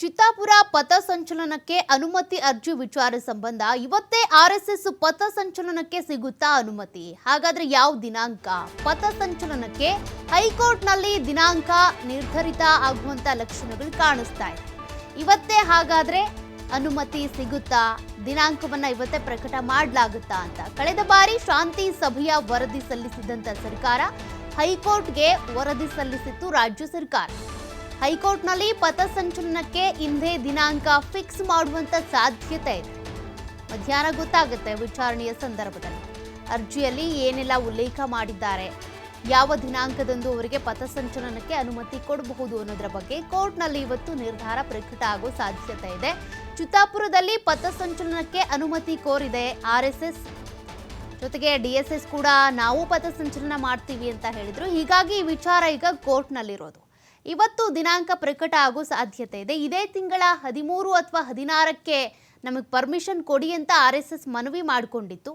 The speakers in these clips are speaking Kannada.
ಚಿತ್ತಾಪುರ ಪಥಸಂಚಲನಕ್ಕೆ ಅನುಮತಿ ಅರ್ಜಿ ವಿಚಾರ ಸಂಬಂಧ ಇವತ್ತೇ ಆರ್ಎಸ್ಎಸ್ ಪಥಸಂಚಲನಕ್ಕೆ ಸಿಗುತ್ತಾ ಅನುಮತಿ? ಹಾಗಾದ್ರೆ ಯಾವ ದಿನಾಂಕ? ಪಥಸಂಚಲನಕ್ಕೆ ಹೈಕೋರ್ಟ್ನಲ್ಲಿ ದಿನಾಂಕ ನಿರ್ಧರಿತ ಆಗುವಂತ ಲಕ್ಷಣಗಳು ಕಾಣಿಸ್ತಾ ಇದೆ. ಇವತ್ತೇ ಹಾಗಾದ್ರೆ ಅನುಮತಿ ಸಿಗುತ್ತಾ? ದಿನಾಂಕವನ್ನ ಇವತ್ತೇ ಪ್ರಕಟ ಮಾಡಲಾಗುತ್ತಾ ಅಂತ. ಕಳೆದ ಬಾರಿ ಶಾಂತಿ ಸಭೆಯ ವರದಿ ಸಲ್ಲಿಸಿದಂತ ಸರ್ಕಾರ ಹೈಕೋರ್ಟ್ಗೆ ವರದಿ ಸಲ್ಲಿಸಿತ್ತು ರಾಜ್ಯ ಸರ್ಕಾರ. ಹೈಕೋರ್ಟ್ನಲ್ಲಿ ಪಥಸಂಚಲನಕ್ಕೆ ಹಿಂದೆ ದಿನಾಂಕ ಫಿಕ್ಸ್ ಮಾಡುವಂತ ಸಾಧ್ಯತೆ ಇದೆ. ಮಧ್ಯಾಹ್ನ ಗೊತ್ತಾಗುತ್ತೆ ವಿಚಾರಣೆಯ ಸಂದರ್ಭದಲ್ಲಿ. ಅರ್ಜಿಯಲ್ಲಿ ಏನೆಲ್ಲ ಉಲ್ಲೇಖ ಮಾಡಿದ್ದಾರೆ? ಯಾವ ದಿನಾಂಕದಂದು ಅವರಿಗೆ ಪಥಸಂಚಲನಕ್ಕೆ ಅನುಮತಿ ಕೊಡಬಹುದು ಅನ್ನೋದರ ಬಗ್ಗೆ ಕೋರ್ಟ್ನಲ್ಲಿ ಇವತ್ತು ನಿರ್ಧಾರ ಪ್ರಕಟ ಆಗೋ ಸಾಧ್ಯತೆ ಇದೆ. ಚಿತ್ತಾಪುರದಲ್ಲಿ ಪಥಸಂಚಲನಕ್ಕೆ ಅನುಮತಿ ಕೋರಿದೆ ಆರ್ಎಸ್ಎಸ್ ಜೊತೆಗೆ ಡಿಎಸ್ಎಸ್ ಕೂಡ ನಾವು ಪಥಸಂಚಲನ ಮಾಡ್ತೀವಿ ಅಂತ ಹೇಳಿದ್ರು. ಹೀಗಾಗಿ ಈ ವಿಚಾರ ಈಗ ಕೋರ್ಟ್ನಲ್ಲಿರೋದು. ಇವತ್ತು ದಿನಾಂಕ ಪ್ರಕಟ ಆಗೋ ಸಾಧ್ಯತೆ ಇದೆ. ಇದೇ ತಿಂಗಳ ಹದಿಮೂರು ಅಥವಾ ಹದಿನಾರಕ್ಕೆ ನಮಗೆ ಪರ್ಮಿಷನ್ ಕೊಡಿ ಅಂತ ಆರ್ ಎಸ್ ಎಸ್ ಮನವಿ ಮಾಡಿಕೊಂಡಿತ್ತು.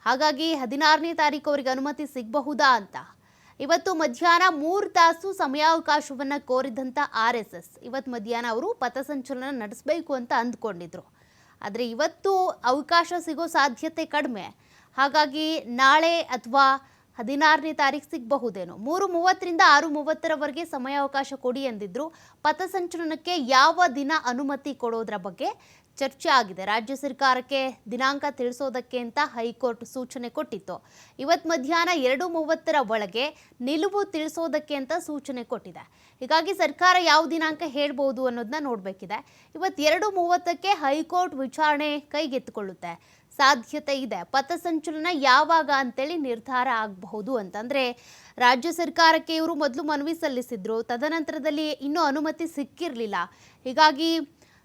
ಹಾಗಾಗಿ ಹದಿನಾರನೇ ತಾರೀಕು ಅವರಿಗೆ ಅನುಮತಿ ಸಿಗಬಹುದಾ ಅಂತ. ಇವತ್ತು ಮಧ್ಯಾಹ್ನ ಮೂರು ತಾಸು ಸಮಯಾವಕಾಶವನ್ನು ಕೋರಿದಂಥ ಆರ್ ಎಸ್ ಎಸ್. ಇವತ್ತು ಮಧ್ಯಾಹ್ನ ಅವರು ಪಥಸಂಚಲನ ನಡೆಸಬೇಕು ಅಂತ ಅಂದ್ಕೊಂಡಿದ್ರು. ಆದರೆ ಇವತ್ತು ಅವಕಾಶ ಸಿಗೋ ಸಾಧ್ಯತೆ ಕಡಿಮೆ. ಹಾಗಾಗಿ ನಾಳೆ ಅಥವಾ ಹದಿನಾರನೇ ತಾರೀಕು ಸಿಗಬಹುದೇನೋ. ಮೂರು ಮೂವತ್ತರಿಂದ ಆರು ಮೂವತ್ತರವರೆಗೆ ಸಮಯಾವಕಾಶ ಕೊಡಿ ಎಂದಿದ್ರು. ಪಥಸಂಚಲನಕ್ಕೆ ಯಾವ ದಿನ ಅನುಮತಿ ಕೊಡೋದ್ರ ಬಗ್ಗೆ ಚರ್ಚೆ ಆಗಿದೆ. ರಾಜ್ಯ ಸರ್ಕಾರಕ್ಕೆ ದಿನಾಂಕ ತಿಳಿಸೋದಕ್ಕೆ ಅಂತ ಹೈಕೋರ್ಟ್ ಸೂಚನೆ ಕೊಟ್ಟಿತ್ತು. ಇವತ್ತು ಮಧ್ಯಾಹ್ನ ಎರಡು ಮೂವತ್ತರ ಒಳಗೆ ನಿಲುವು ತಿಳಿಸೋದಕ್ಕೆ ಅಂತ ಸೂಚನೆ ಕೊಟ್ಟಿದೆ. ಹೀಗಾಗಿ ಸರ್ಕಾರ ಯಾವ ದಿನಾಂಕ ಹೇಳ್ಬೋದು ಅನ್ನೋದನ್ನ ನೋಡಬೇಕಿದೆ. ಇವತ್ತು ಎರಡು ಮೂವತ್ತಕ್ಕೆ ಹೈಕೋರ್ಟ್ ವಿಚಾರಣೆ ಕೈಗೆತ್ತಿಕೊಳ್ಳುತ್ತೆ. ಸಾಧ್ಯತೆ ಇದೆ. ಪಥಸಂಚಲನ ಯಾವಾಗ ಅಂತೇಳಿ ನಿರ್ಧಾರ ಆಗಬಹುದು ಅಂತಂದರೆ, ರಾಜ್ಯ ಸರ್ಕಾರಕ್ಕೆ ಇವರು ಮೊದಲು ಮನವಿ ಸಲ್ಲಿಸಿದ್ರು. ತದನಂತರದಲ್ಲಿ ಇನ್ನೂ ಅನುಮತಿ ಸಿಕ್ಕಿರಲಿಲ್ಲ. ಹೀಗಾಗಿ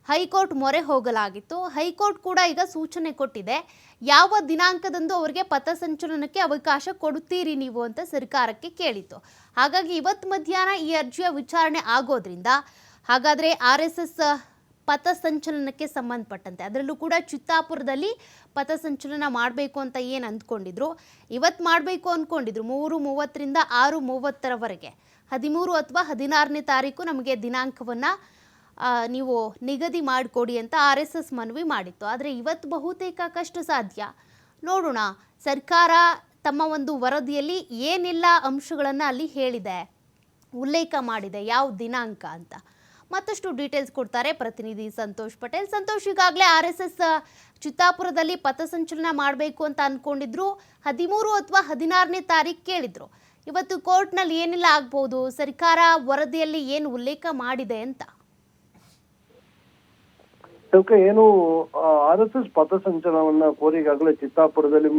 ಹೈಕೋರ್ಟ್ ಮೊರೆ ಹೋಗಲಾಗಿತ್ತು. ಹೈಕೋರ್ಟ್ ಕೂಡ ಈಗ ಸೂಚನೆ ಕೊಟ್ಟಿದೆ. ಯಾವ ದಿನಾಂಕದಂದು ಅವರಿಗೆ ಪಥಸಂಚಲನಕ್ಕೆ ಅವಕಾಶ ಕೊಡುತ್ತೀರಿ ನೀವು ಅಂತ ಸರ್ಕಾರಕ್ಕೆ ಕೇಳಿತ್ತು. ಹಾಗಾಗಿ ಇವತ್ತು ಮಧ್ಯಾಹ್ನ ಈ ಅರ್ಜಿಯ ವಿಚಾರಣೆ ಆಗೋದ್ರಿಂದ, ಹಾಗಾದರೆ ಆರ್ ಎಸ್ ಎಸ್ ಪಥಸಂಚಲನಕ್ಕೆ ಸಂಬಂಧಪಟ್ಟಂತೆ. ಅದರಲ್ಲೂ ಕೂಡ ಚಿತ್ತಾಪುರದಲ್ಲಿ ಪಥಸಂಚಲನ ಮಾಡಬೇಕು ಅಂತ ಏನು ಅಂದ್ಕೊಂಡಿದ್ರು? ಇವತ್ತು ಮಾಡಬೇಕು ಅಂದ್ಕೊಂಡಿದ್ರು ಮೂರು ಮೂವತ್ತರಿಂದ ಆರು ಮೂವತ್ತರವರೆಗೆ. ಹದಿಮೂರು ಅಥವಾ ಹದಿನಾರನೇ ತಾರೀಕು ನಮಗೆ ದಿನಾಂಕವನ್ನು ನೀವು ನಿಗದಿ ಮಾಡಿಕೊಡಿ ಅಂತ ಆರ್ ಎಸ್ ಎಸ್ ಮನವಿ ಮಾಡಿತ್ತು. ಆದರೆ ಇವತ್ತು ಬಹುತೇಕ ಕಷ್ಟ ಸಾಧ್ಯ. ನೋಡೋಣ. ಸರ್ಕಾರ ತಮ್ಮ ಒಂದು ವರದಿಯಲ್ಲಿ ಏನೆಲ್ಲ ಅಂಶಗಳನ್ನು ಅಲ್ಲಿ ಹೇಳಿದೆ, ಉಲ್ಲೇಖ ಮಾಡಿದೆ, ಯಾವ ದಿನಾಂಕ ಅಂತ. ಮತ್ತಷ್ಟು ಡೀಟೇಲ್ಸ್ ಕೊಡ್ತಾರೆ ಪ್ರತಿನಿಧಿ ಸಂತೋಷ್ ಪಟೇಲ್. ಸಂತೋಷ್, ಈಗಾಗಲೇ ಆರ್ ಎಸ್ ಎಸ್ ಚಿತ್ತಾಪುರದಲ್ಲಿ ಪಥಸಂಚಲನ ಮಾಡಬೇಕು ಅಂತ ಅಂದ್ಕೊಂಡಿದ್ರು ಹದಿಮೂರು ಅಥವಾ ಹದಿನಾರನೇ ತಾರೀಕು ಕೇಳಿದ್ರು. ಇವತ್ತು ಕೋರ್ಟ್ನಲ್ಲಿ ಏನೆಲ್ಲ ಆಗ್ಬೋದು, ಸರ್ಕಾರ ವರದಿಯಲ್ಲಿ ಏನು ಉಲ್ಲೇಖ ಮಾಡಿದೆ ಅಂತ? ಏನು ಆರ್ ಎಸ್ ಎಸ್ ಪಥಸಂಚಲನವನ್ನ ಕೋರಿ ಈಗಾಗಲೇ ಚಿತ್ತಾಪುರದಲ್ಲಿ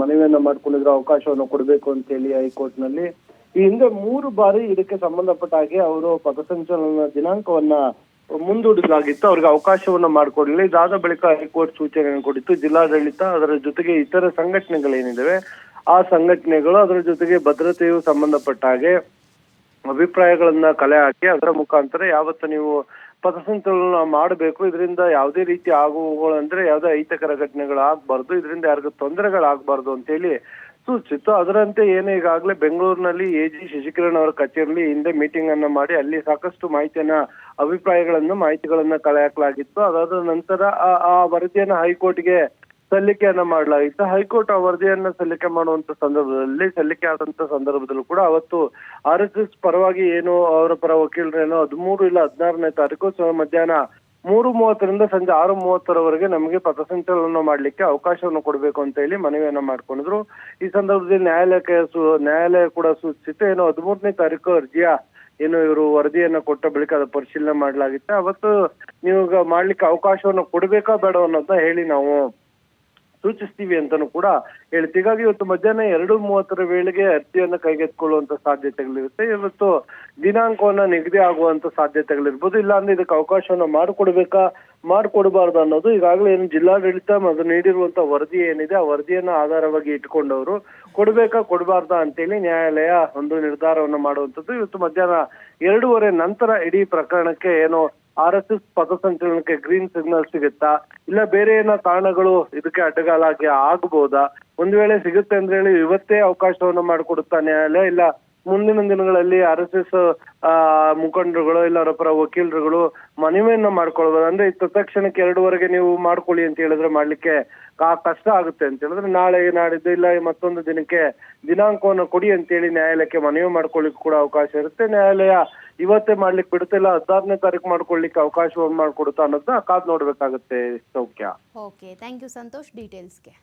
ಮನವಿಯನ್ನ ಮಾಡ್ಕೊಂಡಿದ್ರೆ ಅವಕಾಶವನ್ನು ಕೊಡಬೇಕು ಅಂತ ಹೇಳಿ ಹೈಕೋರ್ಟ್ನಲ್ಲಿ ಈ ಹಿಂದೆ ಮೂರು ಬಾರಿ ಇದಕ್ಕೆ ಸಂಬಂಧಪಟ್ಟ ಹಾಗೆ ಅವರು ಪಥಸಂಚಲನ ದಿನಾಂಕವನ್ನ ಮುಂದೂಡಲಾಗಿತ್ತು ಅವ್ರಿಗೆ ಅವಕಾಶವನ್ನ ಮಾಡಿಕೊಡಲಿಲ್ಲ. ಇದಾದ ಬಳಿಕ ಹೈಕೋರ್ಟ್ ಸೂಚನೆಯನ್ನು ಕೊಟ್ಟಿತ್ತು. ಜಿಲ್ಲಾಡಳಿತ ಅದರ ಜೊತೆಗೆ ಇತರ ಸಂಘಟನೆಗಳೇನಿದಾವೆ ಆ ಸಂಘಟನೆಗಳು ಅದರ ಜೊತೆಗೆ ಭದ್ರತೆಯು ಸಂಬಂಧಪಟ್ಟ ಹಾಗೆ ಅಭಿಪ್ರಾಯಗಳನ್ನ ಕಲೆ ಹಾಕಿ ಅದರ ಮುಖಾಂತರ ಯಾವತ್ತು ನೀವು ಪಥಸಂಚಲನ ಮಾಡಬೇಕು. ಇದರಿಂದ ಯಾವುದೇ ರೀತಿ ಆಗುವುಗಳು ಅಂದ್ರೆ ಯಾವುದೇ ಅಹಿತಕರ ಘಟನೆಗಳು ಆಗ್ಬಾರ್ದು ಇದರಿಂದ ಯಾರಿಗೂ ತೊಂದರೆಗಳಾಗಬಾರ್ದು ಅಂತ ಹೇಳಿ ಸೂಚಿಸಿತ್ತು ಅದರಂತೆ ಏನೇ ಈಗಾಗಲೇ ಬೆಂಗಳೂರಿನಲ್ಲಿ ಎ ಜಿ ಶಶಿಕಿರಣ್ ಅವರ ಕಚೇರಿಯಲ್ಲಿ ಹಿಂದೆ ಮೀಟಿಂಗ್ ಅನ್ನ ಮಾಡಿ ಅಲ್ಲಿ ಸಾಕಷ್ಟು ಮಾಹಿತಿಯನ್ನ, ಅಭಿಪ್ರಾಯಗಳನ್ನು, ಮಾಹಿತಿಗಳನ್ನ ಕಲೆ ಹಾಕಲಾಗಿತ್ತು ಅದಾದ ನಂತರ ಆ- ವರದಿಯನ್ನ ಹೈಕೋರ್ಟ್ಗೆ ಸಲ್ಲಿಕೆಯನ್ನ ಮಾಡಲಾಗಿತ್ತು. ಹೈಕೋರ್ಟ್ ಆ ವರದಿಯನ್ನ ಸಲ್ಲಿಕೆ ಮಾಡುವಂತ ಸಂದರ್ಭದಲ್ಲಿ, ಸಲ್ಲಿಕೆ ಆದಂತ ಸಂದರ್ಭದಲ್ಲೂ ಕೂಡ ಅವತ್ತು ಆರ್ ಎಸ್ ಪರವಾಗಿ ಏನು ಅವರ ಪರ ವಕೀಲರೇನೋ ಹದಿಮೂರು ಇಲ್ಲ ಹದಿನಾರನೇ ತಾರೀಕು ಮಧ್ಯಾಹ್ನ ಮೂರು ಮೂವತ್ತರಿಂದ ಸಂಜೆ ಆರು ಮೂವತ್ತರವರೆಗೆ ನಮಗೆ ಪಥಸಂಚಲನ ಮಾಡಲಿಕ್ಕೆ ಅವಕಾಶವನ್ನು ಕೊಡಬೇಕು ಅಂತ ಹೇಳಿ ಮನವಿಯನ್ನ ಮಾಡ್ಕೊಂಡಿದ್ರು. ಈ ಸಂದರ್ಭದಲ್ಲಿ ನ್ಯಾಯಾಲಯಕ್ಕೆ ನ್ಯಾಯಾಲಯ ಕೂಡ ಸೂಚಿಸಿತ್ತು, ಏನು ಹದಿಮೂರನೇ ತಾರೀಕು ಅರ್ಜಿಯ ಏನು ಇವರು ವರದಿಯನ್ನು ಕೊಟ್ಟ ಬಳಿಕ ಅದು ಪರಿಶೀಲನೆ ಮಾಡಲಾಗಿತ್ತು. ಅವತ್ತು ನೀವು ಮಾಡ್ಲಿಕ್ಕೆ ಅವಕಾಶವನ್ನು ಕೊಡಬೇಕಾ ಬೇಡ ಅನ್ನೋದನ್ನ ಹೇಳಿ ನಾವು ಸೂಚಿಸ್ತೀವಿ ಅಂತಾನು ಕೂಡ ಹೇಳ್ತೀವಿ ಹೀಗಾಗಿ ಇವತ್ತು ಮಧ್ಯಾಹ್ನ ಎರಡು ಮೂವತ್ತರ ವೇಳೆಗೆ ಅರ್ಜಿಯನ್ನು ಕೈಗೆತ್ತಿಕೊಳ್ಳುವಂತ ಸಾಧ್ಯತೆಗಳಿರುತ್ತೆ. ಇವತ್ತು ದಿನಾಂಕವನ್ನ ನಿಗದಿ ಆಗುವಂತ ಸಾಧ್ಯತೆಗಳಿರ್ಬೋದು. ಇಲ್ಲ ಅಂದ್ರೆ ಇದಕ್ಕೆ ಅವಕಾಶವನ್ನ ಮಾಡಿಕೊಡ್ಬೇಕಾ, ಮಾಡಿಕೊಡಬಾರ್ದು ಅನ್ನೋದು ಈಗಾಗಲೇ ಏನು ಜಿಲ್ಲಾಡಳಿತ ಅದು ನೀಡಿರುವಂತ ವರದಿ ಏನಿದೆ, ಆ ವರದಿಯನ್ನ ಆಧಾರವಾಗಿ ಇಟ್ಕೊಂಡವರು ಕೊಡ್ಬೇಕಾ, ಕೊಡಬಾರ್ದಾ ಅಂತೇಳಿ ನ್ಯಾಯಾಲಯ ಒಂದು ನಿರ್ಧಾರವನ್ನ ಮಾಡುವಂಥದ್ದು. ಇವತ್ತು ಮಧ್ಯಾಹ್ನ ಎರಡೂವರೆ ನಂತರ ಇಡೀ ಪ್ರಕರಣಕ್ಕೆ ಏನು ಆರ್ ಎಸ್ ಎಸ್ ಪಥಸಂಚಲನಕ್ಕೆ ಗ್ರೀನ್ ಸಿಗ್ನಲ್ ಸಿಗುತ್ತಾ? ಇಲ್ಲ ಬೇರೆ ಏನೋ ಕಾರಣಗಳು ಇದಕ್ಕೆ ಅಡ್ಡಗಾಲಾಗಿ ಆಗ್ಬೋದಾ? ಒಂದ್ ವೇಳೆ ಸಿಗುತ್ತೆ ಅಂದ್ರೆ ಹೇಳಿ ಇವತ್ತೇ ಅವಕಾಶವನ್ನು ಮಾಡಿಕೊಡುತ್ತಾ ನ್ಯಾಯಾಲಯ ಇಲ್ಲ ಮುಂದಿನ ದಿನಗಳಲ್ಲಿ ಆರ್ ಎಸ್ ಎಸ್ ಮುಖಂಡರುಗಳು ಇಲ್ಲ ಅವರ ಪರ ವಕೀಲರುಗಳು ಮನವಿಯನ್ನ ಮಾಡ್ಕೊಳ್ಬೋದು? ಅಂದ್ರೆ ತತ್ಕ್ಷಣಕ್ಕೆ ಎರಡುವರೆಗೆ ನೀವು ಮಾಡ್ಕೊಳ್ಳಿ ಅಂತ ಹೇಳಿದ್ರೆ ಮಾಡ್ಲಿಕ್ಕೆ ಕಷ್ಟ ಆಗುತ್ತೆ ಅಂತ ಹೇಳಿದ್ರೆ ನಾಳೆ ನಾಡಿದ್ದು ಇಲ್ಲ ಮತ್ತೊಂದು ದಿನಕ್ಕೆ ದಿನಾಂಕವನ್ನು ಕೊಡಿ ಅಂತೇಳಿ ನ್ಯಾಯಾಲಯಕ್ಕೆ ಮನವಿ ಮಾಡ್ಕೊಳ್ಳಿಕ್ಕೆ ಕೂಡ ಅವಕಾಶ ಇರುತ್ತೆ. ನ್ಯಾಯಾಲಯ ಇವತ್ತೇ ಮಾಡ್ಲಿಕ್ಕೆ ಬಿಡುತ್ತಿಲ್ಲ, ಹದಿನಾರನೇ ತಾರೀಕು ಮಾಡ್ಕೊಳ್ಳಿಕ್ಕೆ ಅವಕಾಶವನ್ನು ಮಾಡ್ಕೊಡುತ್ತಾ ಅನ್ನೋದನ್ನ ಕಾದ್ ನೋಡ್ಬೇಕಾಗುತ್ತೆ ಸೌಖ್ಯ. Okay thank you Santosh ಡೀಟೇಲ್ಸ್ಗೆ